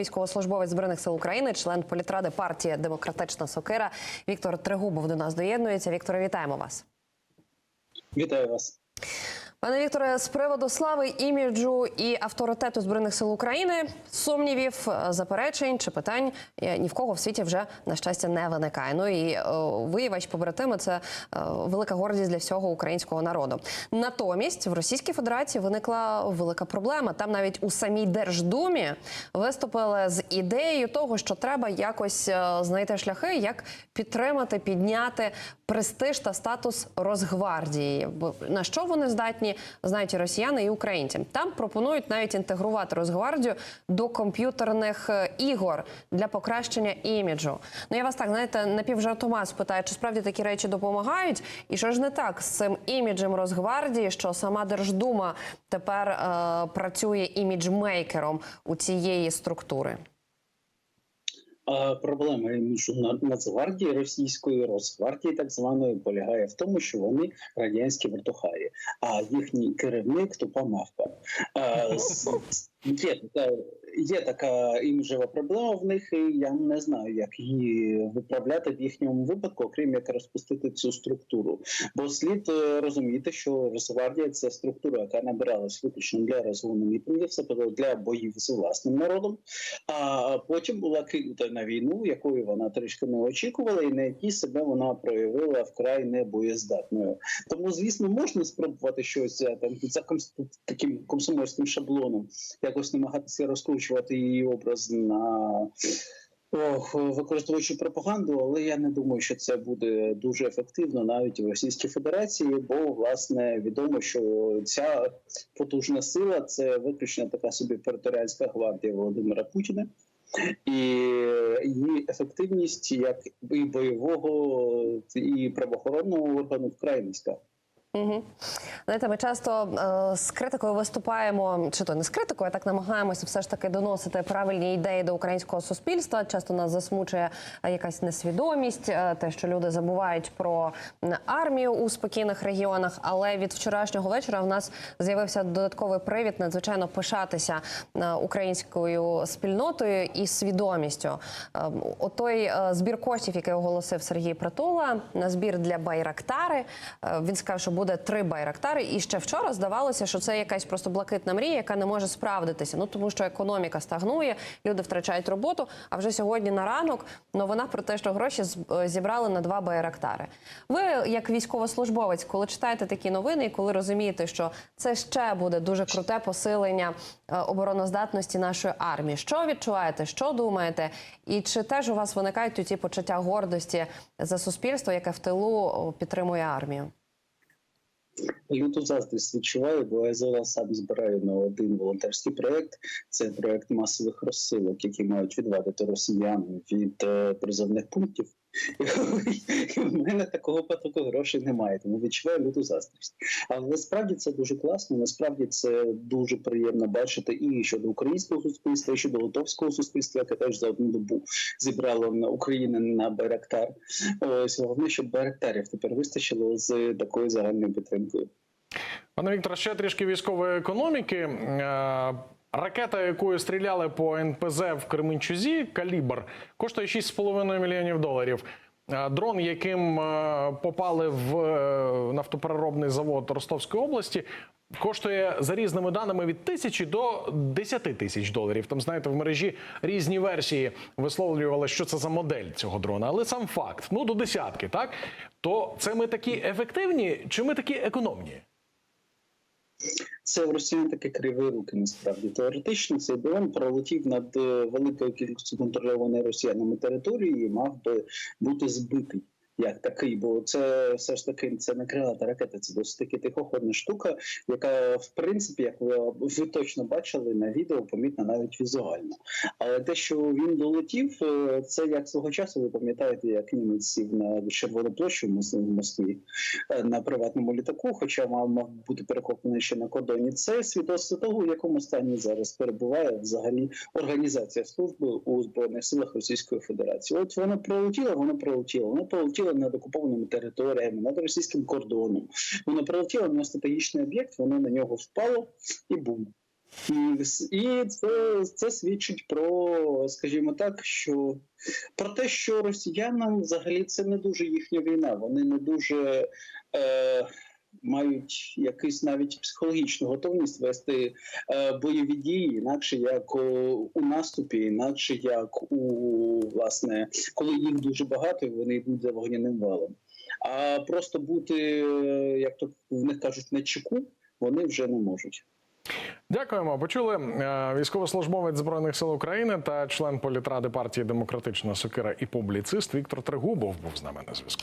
військовослужбовець збройних сил України, член політради партії Демократична Сокира Віктор Тригубов до нас доєднується. Вікторе, вітаємо вас. Вітаю вас. Пане Вікторе, з приводу слави, іміджу і авторитету збройних сил України сумнівів, е, заперечень чи питань е, ні в кого в світі вже на щастя не виникає. Ну і е, ви, побратими, це велика гордість для всього українського народу. Натомість в Російській Федерації виникла велика проблема. Там навіть у самій Держдумі виступили з ідеєю того, що треба якось знайти шляхи, як підтримати, підняти престиж та статус Росгвардії. На що вони здатні, знають і росіяни, і українці. Там пропонують навіть інтегрувати Росгвардію до комп'ютерних е, ігор для покращення іміджу. Ну я вас так знаєте, напівжартома спитаю, чи справді такі речі допомагають, і що ж не так з цим іміджем Росгвардії, що сама Держдума тепер е, працює іміджмейкером у цієї структури. Проблема між Нацгвардії російської Росгвардії, так званої, полягає в тому, що вони радянські вертухаї, а їхній керівник тупа мавпа. З- Є така, є така іміджева проблема в них, і я не знаю, як її виправляти в їхньому випадку, окрім як розпустити цю структуру. Бо слід е, розуміти, що Росгвардія це структура, яка набиралась виключно для розгону мітингів, тобто для боїв з власним народом. А потім була кинута на війну, якої вона трішки не очікувала, і на якій себе вона проявила вкрай небоєздатною. Тому, звісно, можна спробувати щось е, там за таким комсомольським шаблоном, якось намагатися розкручувати її образ на. Ох, використовуючи пропаганду, але я не думаю, що це буде дуже ефективно навіть в Російській Федерації, бо власне відомо, що ця потужна сила це виключно така собі територіальська гвардія Володимира Путіна, і її ефективність як і бойового, і правоохоронного органу вкрай низька. Угу. Знаєте, ми часто е, з критикою виступаємо, чи то не з критикою, а так намагаємося все ж таки доносити правильні ідеї до українського суспільства. Часто нас засмучує е, якась несвідомість, е, те, що люди забувають про армію у спокійних регіонах. Але від вчорашнього вечора в нас з'явився додатковий привід надзвичайно пишатися е, українською спільнотою і свідомістю. Е, Отой е, збір коштів, який оголосив Сергій Притула, на збір для Байрактари. Е, Він сказав, що буде три байрактари. І ще вчора здавалося, що це якась просто блакитна мрія, яка не може справдитися. Ну тому що економіка стагнує, люди втрачають роботу. А вже сьогодні на ранок новина про те, що гроші е, зібрали на два байрактари. Ви, як військовослужбовець, коли читаєте такі новини, і коли розумієте, що це ще буде дуже круте посилення е, обороноздатності нашої армії. Що відчуваєте? Що думаєте? І чи теж у вас виникають ті почуття гордості за суспільство, яке в тилу підтримує армію? Люту заздрість відчуваю, бо я зараз сам збираю на один волонтерський проект. Це проект масових розсилок, які мають відвадити росіян від е, призовних пунктів. І в мене такого потоку грошей немає, тому відчуваю люту заздрість. Але насправді це дуже класно. Насправді це дуже приємно бачити і щодо українського суспільства, і щодо литовського суспільства, яке теж за одну добу зібрало на Україну на Байрактар. Ось головне, щоб Байрактарів тепер вистачило з такою загальною підтримкою. Пане Віктор, ще трішки військової економіки. Ракета, якою стріляли по НПЗ в Кременчузі, калібр, коштує 6,5 мільйонів доларів. Е, Дрон, яким е, попали в е, нафтопереробний завод Ростовської області, коштує за різними даними від тисячі до 10 тисяч доларів. Там, знаєте, в мережі різні версії висловлювали, що це за модель цього дрона, але сам факт, ну до десятки, так? То це ми такі ефективні чи ми такі економні? Це в росіян таке криві руки. Насправді теоретично цей дрон пролетів над е, великою кількістю контрольованої росіянами території і мав би бути збитий. Як такий, бо це все ж таки це не крилата ракета, це досить таки тихоходна штука, яка в принципі, як ви, ви точно бачили на відео, помітна навіть візуально. Але те, що він долетів, е, це як свого часу, ви пам'ятаєте, як німець сів на червону площу в Москві е, на приватному літаку, хоча мав, мав бути перехоплений ще на кордоні. Це свідоцтво того, в якому стані зараз перебуває взагалі організація служби у збройних силах Російської Федерації. От воно пролетіло, воно пролетіло, воно пролетіло над окупованими територіями, над російським кордоном. Воно прилетіло на стратегічний об'єкт, воно на нього впало і бум. І, і це, це свідчить про, скажімо так, що про те, що росіянам взагалі це не дуже їхня війна. Вони не дуже е, мають якусь навіть психологічну готовність вести е, бойові дії, інакше як у наступі, інакше як у власне, коли їх дуже багато, вони йдуть за вогняним валом. А просто бути, е, як то в них кажуть, на чеку, вони вже не можуть. Дякуємо. Почули е, військовослужбовець збройних сил України та член політради партії Демократична Сокира і публіцист Віктор Трегубов був з нами на зв'язку.